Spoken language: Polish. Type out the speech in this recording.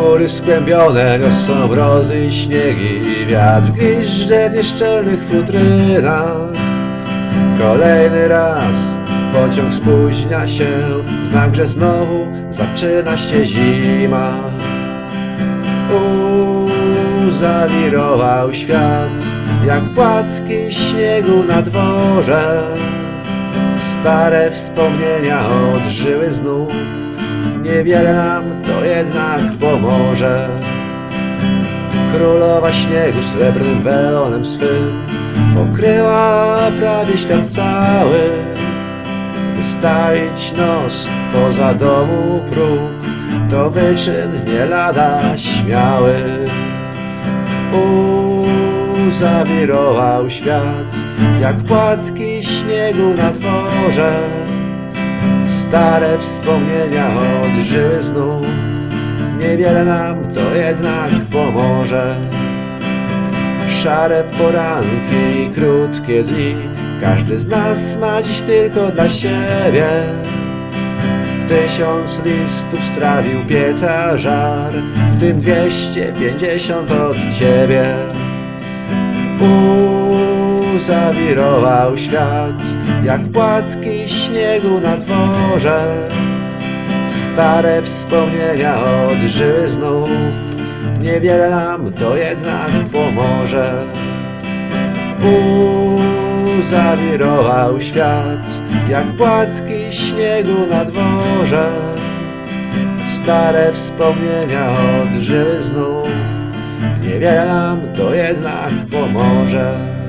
Chmury skłębione niosą mrozy i śniegi Wiatr gwizdże w nieszczelnych futrynach Kolejny raz pociąg spóźnia się Znak, że znowu zaczyna się zima. Uuu, zawirował świat Jak płatki śniegu na dworze. Stare wspomnienia odżyły znów Niewiele nam to jednak pomoże. Królowa śniegu srebrnym welonem swym Pokryła prawie świat cały. Wystawić nos poza domu próg To wyczyn nie lada śmiały. Uuu, zawirował świat Jak płatki śniegu na dworze Stare wspomnienia odżyły znów. Niewiele nam to jednak pomoże. Szare poranki i krótkie dni Każdy z nas ma dziś tylko dla siebie. Tysiąc listów strawił pieca żar W tym dwieście pięćdziesiąt od ciebie zawirował świat Jak płatki śniegu na dworze. Stare wspomnienia odżyły znów Niewiele nam to jednak pomoże. Zawirował świat Jak płatki śniegu na dworze. Stare wspomnienia odżyły znów Niewiele nam to jednak pomoże